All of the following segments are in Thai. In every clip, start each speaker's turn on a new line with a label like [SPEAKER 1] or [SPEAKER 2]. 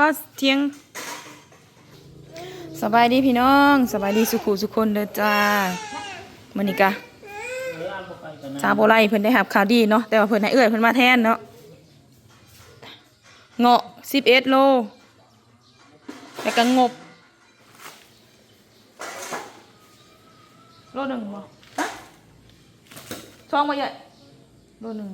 [SPEAKER 1] ว่าเที่ยงสบายดีพี่น้องสบายดีสุขุสุขคนเด้อจ้ามันนี่กะชาวโบไลเพิ่นได้หับข่าวดีเนาะแต่ว่าเพิ่นให้เอื้อยเพิ่นมาแทนเนาะเงาะ11โลแล้วก็งบโลหนึ่งบ่ฮะซองบ่ใหญ่โลหนึ่ง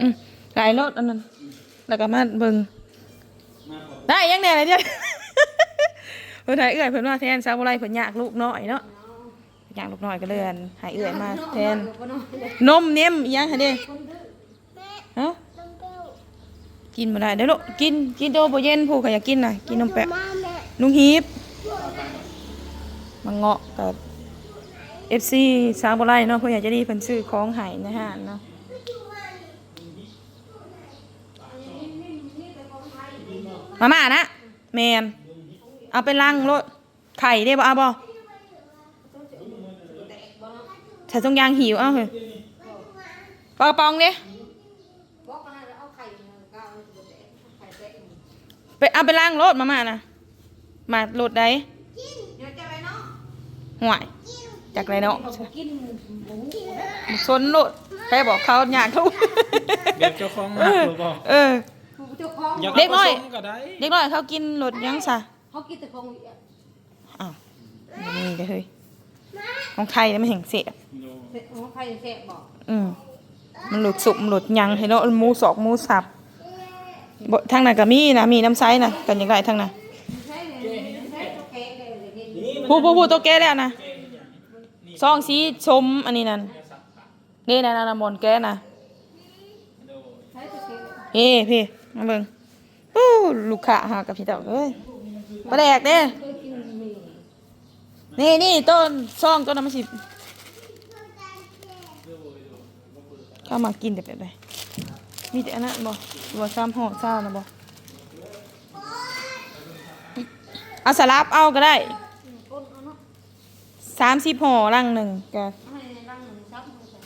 [SPEAKER 1] อืมหลายโลอันนั้นแล้วก็มาเบิ่ง ได้ยังแน่เลยเจ้าเพิ่นให้เอื้อยเพิ่นมาแทนซาบุไรเพิ่นอยากลูกน้อยเนาะอยากลูกน้อยก็เลยอั่นให้เอื้อยมาแทนนมเนมอีหยังหั่นเด้ฮะกินบ่ได้เด้อลูกกินกินโตบ่เย็นผู้ก็อยากกินน่ะกินนมแปะลุงฮีบมังเงาะกับ FC ซาบุไรเนาะเพิ่นอยากจะดีเพิ่นซื้อของให้ในห้างเนาะ มาม่านะแมนเอาไปลังรถไข่ได้บ่เอาบ่ใส่ตรงยางหิว เอาเฮ้ยปลากระป๋องดิไปเอาไปล้างรถมาม่านะมารถใดห่วยจากไรเนาะชนรถใครบอกเขาอยากทุก
[SPEAKER 2] แบบเจ้าของ
[SPEAKER 1] เอ
[SPEAKER 2] หัก
[SPEAKER 1] อ
[SPEAKER 2] หรือเปล่า
[SPEAKER 1] เออ
[SPEAKER 3] เจ้าของ
[SPEAKER 2] อยาก
[SPEAKER 1] เด็กน้อย
[SPEAKER 2] ผสมก็ได้
[SPEAKER 1] เด็กน้อยเขากินรถยังซะ
[SPEAKER 3] เขากินแต่ของเอ้า
[SPEAKER 1] วนี่ก็เฮ้ยของไทยนี่มันแห่งเสีย
[SPEAKER 3] สร็จของใครเสพบอก
[SPEAKER 1] อืมมันหลุดสุกมันหลุดยังให้เนาะหมูสอกหมูสับบ่ทางนั้นก็มีนะมีน้ำไซนะกันยังไงทางนั้น
[SPEAKER 3] ใช่เลยใช่ตัวแกเลยเลยเนี่ย
[SPEAKER 1] ผู้ผู้ผู้ตัวแก่แล้วนะซองสีชมอันนี้นั่นนี่นะนามนแก่นะ
[SPEAKER 3] ใช่ตัวแก
[SPEAKER 1] เฮ้พี่ มาเบิ่งปู้ลูกค้าหากับพี่เต่าเอ้ยปลาแดกเด้
[SPEAKER 3] เคยกินมี
[SPEAKER 1] นี่นี่ต้นซองต้นน้ำมันสิเข้ามากินแต่แบบใดมีแต่อันนั้นบ่บ่ซ้ำห่อเศร้านะบ่เอาสลับเอาก็ได้
[SPEAKER 3] ก้นเอาเนาะ
[SPEAKER 1] สามสิบห่อรังหนึ่งก็
[SPEAKER 3] ให้ร่างหนึ่งซับมือใส่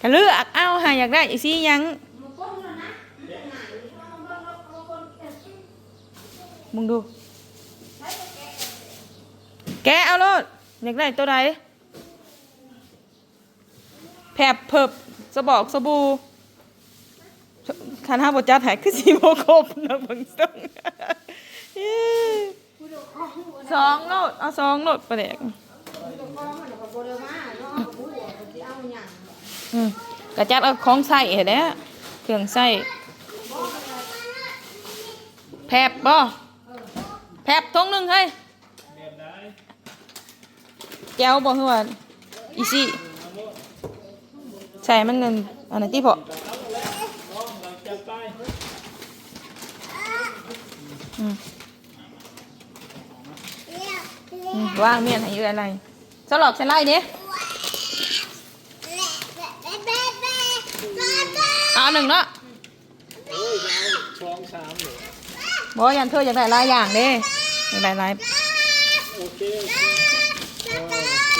[SPEAKER 1] ก็เลือกเอาหาอยากได้อีกสิยัง
[SPEAKER 3] มันก้นแล้วนะ
[SPEAKER 1] มึงดู แกเอาโลดอยากได้ตัวใดแผบเพิบสบอกสบู่คันห้าบจัดหายคือสีโมคบนะเบิ่งส่งสองโลดเอาสองโลดประเด็ก
[SPEAKER 3] ตัวคอมันก็บ่ได้มาเนาะบู๊สิเอาหยัง
[SPEAKER 1] อืมกระจัดเอาของใส่เห็นแล้วเครื่องใส่แผบบ่ แผบทงหนึ่งเฮ้ย
[SPEAKER 2] แบบได้
[SPEAKER 1] แก้วบ่คือว่าอีซี่ใส่มันนั่นอันนั้นที่พอ
[SPEAKER 2] ลองเราจับไป
[SPEAKER 1] อืมอืมว่างเมียนให้อยู่อะไรสลอกใส่ไล่เด้เอาหนึ่งเนาะ
[SPEAKER 2] โอ้ยจะเอาช้องสามเลย
[SPEAKER 1] บ่ยันเธออยากได้หลายอย่างเด้ อยากได้หลาย
[SPEAKER 2] โอเคโอเคโอเค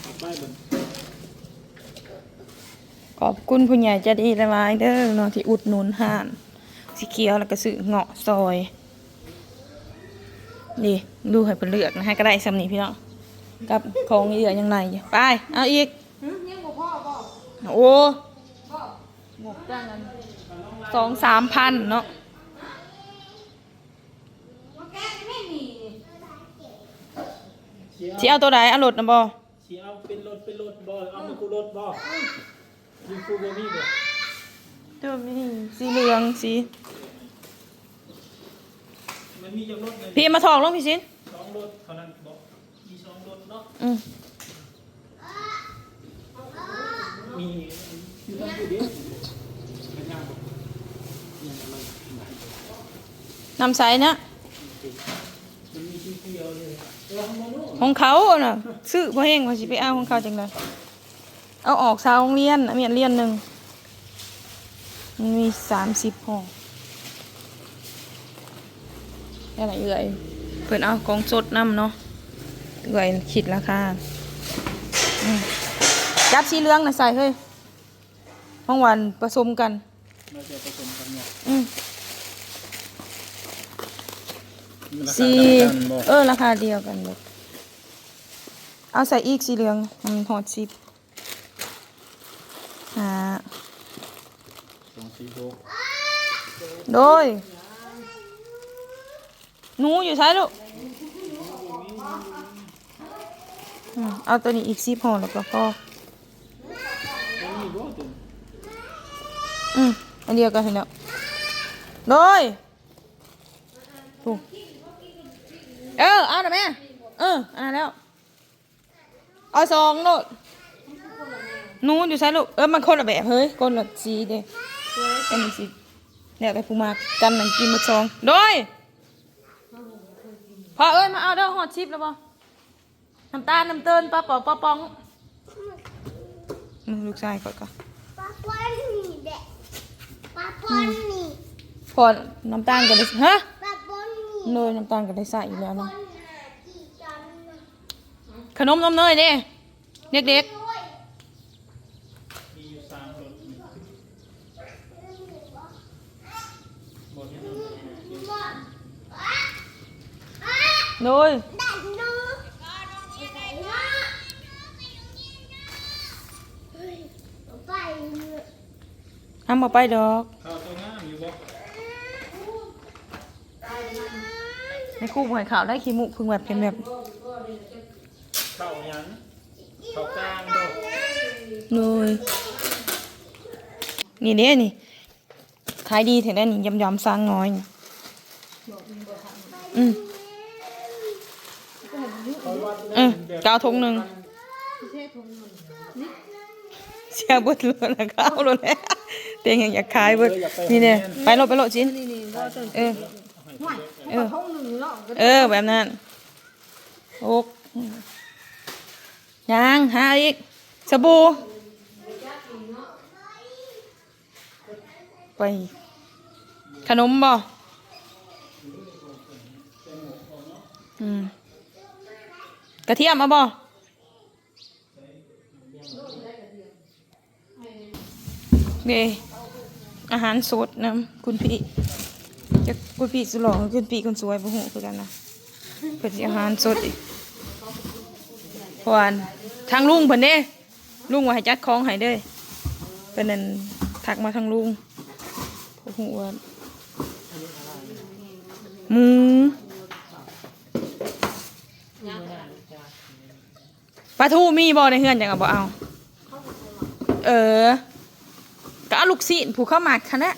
[SPEAKER 2] เอาไปเบิ่ง
[SPEAKER 1] ขอบคุณผู้ใหญ่ใจดีหลายเด้อเนาะที่อุดหนุนห้านสีเขียวแล้วก็ซื้อเงาะซอยนี่ดูให้เพิ่นเลือกนะให้ก็ได้สำนีพี่น้องกับของเหลือยังไงอยู่ไปเอาอีกโอ้หมกจ้างกันสองสามพันเนาะ
[SPEAKER 3] มันแกไม่มี
[SPEAKER 2] เชียว
[SPEAKER 1] ที่เอาตัวใดเอารถนะบอ
[SPEAKER 2] เชียวเป็นรถเป็นรถบ่เอามากูรถบ่ยิงกูบ่มีบ่
[SPEAKER 1] ตัวมีสีเหลืองสี
[SPEAKER 2] มันมีจักรถเลย
[SPEAKER 1] พี่มาถอกลงพี่สิน
[SPEAKER 2] สองรถเท่านั้นบ่มีสองรถเนาะ
[SPEAKER 1] อืม
[SPEAKER 2] มีอยู่ทั้งผู้เดียวมันยากบ่ยังอะไร
[SPEAKER 1] นำใส่นะ
[SPEAKER 2] มันมีที่เดียวเลยเออ ของโมโน่
[SPEAKER 1] ของเขาน่ะซื้อพ่อเฮงมาสิไปเอาของเขาจังเลยเอาออกสาวโรงเรียนเมียนเรียนหนึ่งมันมีสามสิบห้องอะไรเอื่อยเพิ่นเอาของสดน้ำเนาะเอื่อยคิดราคาอืมจับสีเหลืองนะใส่เฮ้ยห้องวันผสมกัน
[SPEAKER 2] เราจะผสมกันเนี่ย
[SPEAKER 1] อืม
[SPEAKER 2] มันราคา
[SPEAKER 1] สี่
[SPEAKER 2] เท่ากันบ่
[SPEAKER 1] เออราคาเดียวกันหมดเอาใส่อีกสีเหลืองมันหอดสิบอ่า
[SPEAKER 2] สองสี่หก
[SPEAKER 1] โดยหนูอยู่ใช่ลูกอืมเอาตัวนี้อีกสิบห่อแล้วก็พอ
[SPEAKER 2] อันนี้บ่ตัว
[SPEAKER 1] อืมอันเดียวกันเห็นแล้วโดยถูก เออ เอาหน่อยแม่ เออเอ่าแล้ว เอาสองโนดหนูอยู่ใช่ลูก เออ มันคนละแบบเฮ้ย คนละสีเด้อันนี้สีเนี่ยไปปูมากันหนังกินมาสองโดยพอเอ้ยมาเอาเด้อหอดชิปแล้วป่น้ำตาลน้ำเตินปลาป๋องปลาป๋องมึงลูกชายก่อนก่อน
[SPEAKER 4] ปลาปอนนี่เด็กปลาปอนนี่
[SPEAKER 1] พอน้ำตาลก็ได้ฮะ
[SPEAKER 4] ปลาปอนนี่
[SPEAKER 1] เนยน้ำตาลก็ได้ใส่อยู่แล้ว
[SPEAKER 4] ปอ
[SPEAKER 1] เนาะ
[SPEAKER 4] นน่ะกี่จันน่ะ
[SPEAKER 1] ขนมนมเนยเด้เด็ก
[SPEAKER 4] ด้วย
[SPEAKER 2] มีอยู่สามรถบ่เห็นเอา
[SPEAKER 4] ว่าอะอะ
[SPEAKER 1] ๆเนย
[SPEAKER 4] ดันนูว่าเฮ้ยไปเนี่ย
[SPEAKER 1] ทำมาไปดอก
[SPEAKER 2] ข้าวตัวงามอยู่บ่
[SPEAKER 1] ในคู่หวยขาวได้ขี้มุกพึ่งแบบเป็นแบบ
[SPEAKER 2] ข้าวหยังข้าวกลางบ่
[SPEAKER 1] เนยนี่เด้นี่ขายดีแถวนั้นนี่ยำยำๆสร้างน้อยนี่อืมเออเก้าทงหนึ่งเสียเบดเลยนะข้าวเลยแหละเตียงยังอยากขายเบิดนี่เนี่ยไปโลดไปโลดชิ้นเออ เออ
[SPEAKER 3] ห้องหนึ่งเนาะ
[SPEAKER 1] เออ แบบนั้นโอกยังหาอีกสบู่ไป ขนมบ่อืมกระเทียมเอาบ่เดอาหารสดนะคุณพี่ จะคุณพี่สุหล่อกับคุณพี่คนสวยบ่หูคือกันนะเพิ่นอาหารสดอีกพราะว่าทางลุงเพิ่นเด้ลุงว่าให้จัดของให้เด้อเพิ่นนั่นทักมาทางลุงบ่ฮู้ว่าหมูปลาทูมีบ่ในเฮือนจังก็บ่เอา เออก็เอาลูกศิษย์ผูกเข้าหมักคันนะ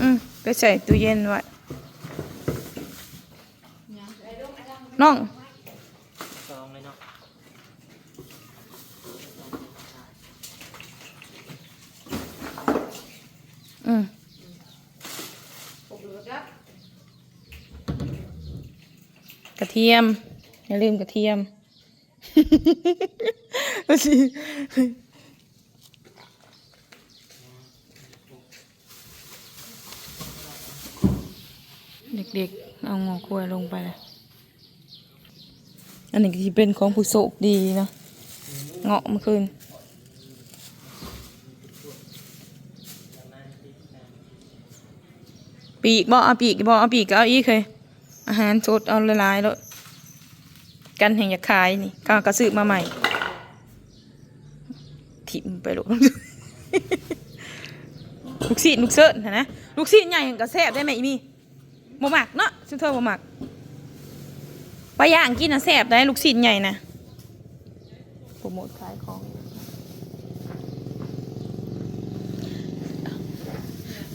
[SPEAKER 1] อืม ไปใส่ตู้เย็นไว้น้อง
[SPEAKER 2] ซองเลยเนาะ
[SPEAKER 1] อืมกระเทียม อย่าลืมกระเทียม เด็กๆ เอางอกล้วยลงไปเลยอันนี้ก็สิเป็นของผู้โชคดีนะเงาะเมื่อคืนปีกบ่เอาปีกบ่เอาปีกก็เอาอีกเคยอาหารสดเอาละลายแล้วกันแห่งอยากขายนี่ก็กระสืบมาใหม่ทิมไปลูกลูกศิษย์ลูกเสิร์นหั้นนะลูกศิษย์ใหญ่แห่งกระแซบได้ไหมอีมี่ บ่มักเนาะซึ่งเธอบ่มักไปย่างกินน่ะแซ่บได้ลูกศิษย์ใหญ่นะโปรโมทขายของ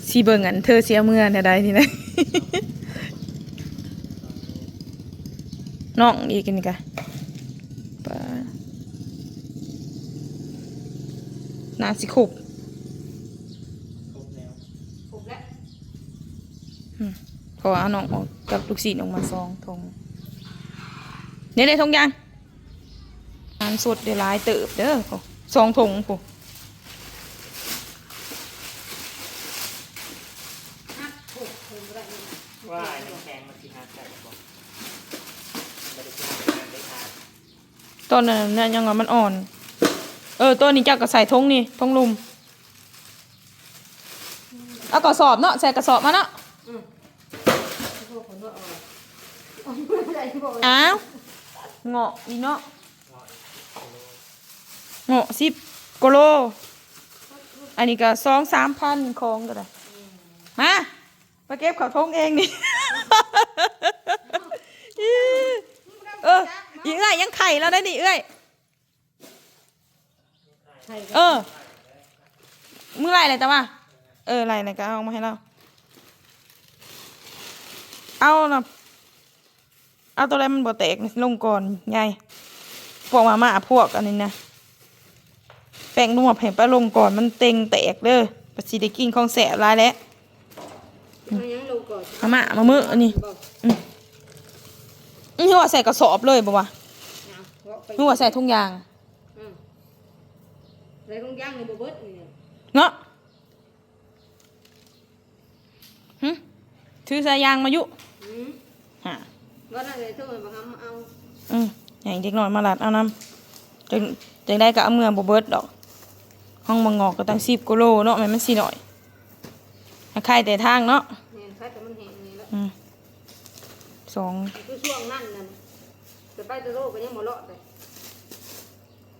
[SPEAKER 1] สีเบิ่งอันเธอเสียเมื่อเนี่ยได้ทีนะน้องอีกนี่กะปลานาสิขบ
[SPEAKER 2] ครบแล้ว
[SPEAKER 1] เพราะว่าเอาน้องออกกับลูกศิษย์ออกมาซองทงนี่เลยทงยังงานสดเดี๋ยวหลายเติบเด้อพอซองทงพอ
[SPEAKER 2] ว่าน้ำแข็งมันสิหาใส่บ่บ่ได้สิหาได้ทาน
[SPEAKER 1] ต้นนั้นน่ะยังว่ามันอ่อน เออต้นนี้เจ้าก็ใส่ทงนี่ทงลุม เอากระสอบเนาะใส่กระสอบมาเนาะ
[SPEAKER 3] ก็เอาเอา้า
[SPEAKER 1] วเงาะอีเนาะเงาะสิบกโล อันนี้ก็สองสามพันของก็ได้มาไปเก็บเขาทงเองนี่เอออีเอ้ยยังไข่แล้วได้นี่เอ้ย
[SPEAKER 3] ใช่
[SPEAKER 1] เออมึงไล่อะไรแต่ว่าเออไล่อะไรก็เอามาให้เรา เอานะ เอาตัวอะไรมันบ่แตกนี่ลงก่อนไงพวกมาม่าพวกอันนี้นะแป้งนัวแผ่นปลาลงก่อนมันเต็งแตกเด้อปสิได้กินของแสบหลายแล้ว
[SPEAKER 3] เอายังลงก่อน
[SPEAKER 1] มาม่ามามืออันนี้
[SPEAKER 3] บอก
[SPEAKER 1] นี่ว่าใส่กระสอบเลยบ่วะ
[SPEAKER 3] เอาเพราะไป
[SPEAKER 1] นี่ว่าใส่ทุกอย่าง
[SPEAKER 3] อืมเลยคงย่างในบ่เบิดนี่เนี่ย
[SPEAKER 1] เนาะหึถือสายยางมายุ
[SPEAKER 3] อืม
[SPEAKER 1] ฮะ
[SPEAKER 3] ก็น่าจะโทรมาทำเอา
[SPEAKER 1] อืมอย่างเด็กน้อยมาหลัดเอาน้ำจังจังได้ก็เอาเมืองบ่เบิดดอก ห้องบางงอกก็ตั้งสิบกิโลเนาะแม่นมันสิหน่อยใครแต่ทางเนาะ
[SPEAKER 3] เนี่ยใครแต่มันแห้งนี่แล้ว
[SPEAKER 1] อืมสอง
[SPEAKER 3] คือช่วงนั้นนั่นจะไปตะโลกก็ยังบ่รอดเลย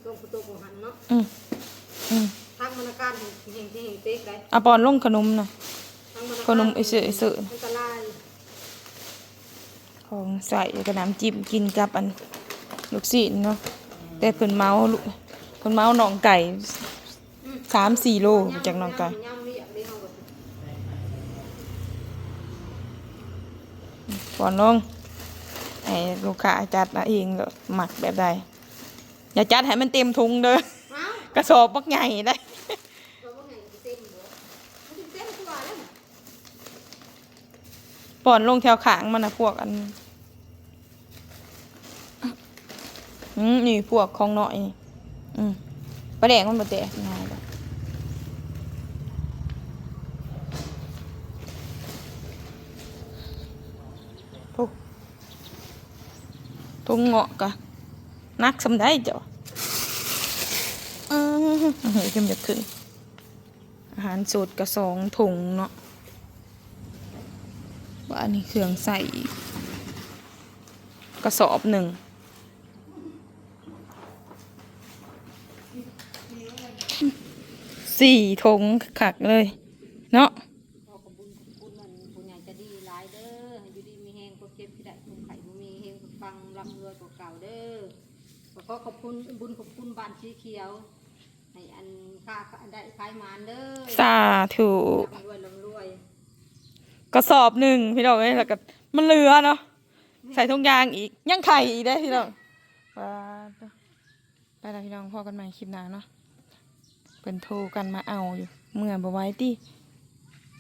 [SPEAKER 3] ลงประตูของหันเนาะ
[SPEAKER 1] อืมอืม
[SPEAKER 3] ทางมนาการแห่งแห่งแห่งเต๊กได้
[SPEAKER 1] เอาปอนลงขนมนะ
[SPEAKER 3] ทางมนาการ
[SPEAKER 1] ขนมไอ้เสือไอ้เสือ
[SPEAKER 3] อันตราย
[SPEAKER 1] ของใส่กระน้ำจิ้มกินกับอันลูกศิษย์เนาะแต่เพิ่นเมาลูกเพิ่นเมาหนองไก่สามสี่โลจากหนองไก่
[SPEAKER 3] ย่ำเรียกได้เฮาก็
[SPEAKER 1] ก่อนลงให้ลูกค้าจัดเอาเองเลยหมักแบบใดอย่าจัดให้มันเต็มถุงเด้อ
[SPEAKER 3] เอ้าก
[SPEAKER 1] ระสอบบักใหญ่ได้
[SPEAKER 3] เราบ่ให้เต็มบ่มันสิเต็มคือว่าแล้ว
[SPEAKER 1] ปอนลงแถวขางมันนะพวกอัน อืมนี่พวกของหน่อยอืมปลาแดงมันบ่แตกง่ายดอกโอ้ทุ่งเงาะกะนักสำได้จ้ะอือเฮ้ยจำจะขึ้น อาหารสูตรกระสองถุงเนาะว่าอันนี้เครื่องใส่กระสอบหนึ่ง สี่ทงขักเลย เนาะ
[SPEAKER 3] ขอขอบคุณขอบคุณมันผู้ใหญ่จะดีหลายเด้อให้อยู่ดีมีแฮงก็เจ็บที่ได้คนไข่บ่มีแฮงฟังร่ำรวยกว่าเก่าเด้อขอขอขอบคุณบุญขอบคุณบ้านสีเขียวให้อันค่าได้ขายหมานเด้อ
[SPEAKER 1] สาธุ
[SPEAKER 3] ร่ำรวยร่ำรวย
[SPEAKER 1] กระสอบหนึ่งพี่น้องเอ้ยแล้วก็มันเหลือเนาะใส่ทุงยางอีกยังไข่อีกได้อพี่น้องว้าดไปแล้วพี่น้องพอกันใหม่คลิปหน้าเนาะ เป็นโทรกันมาเอาอยู่เมื่อบ่ไหว้ติ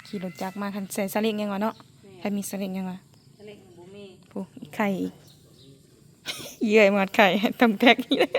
[SPEAKER 1] ขี่รถจักรมาคันใส่สลิงยังวะเนาะใครมีสลิงยังวะ
[SPEAKER 3] ทะเลบ่มี
[SPEAKER 1] ปุ๊อีกไข่อีกเยื่อยหมดไข่ต้องแท็กนี่เลย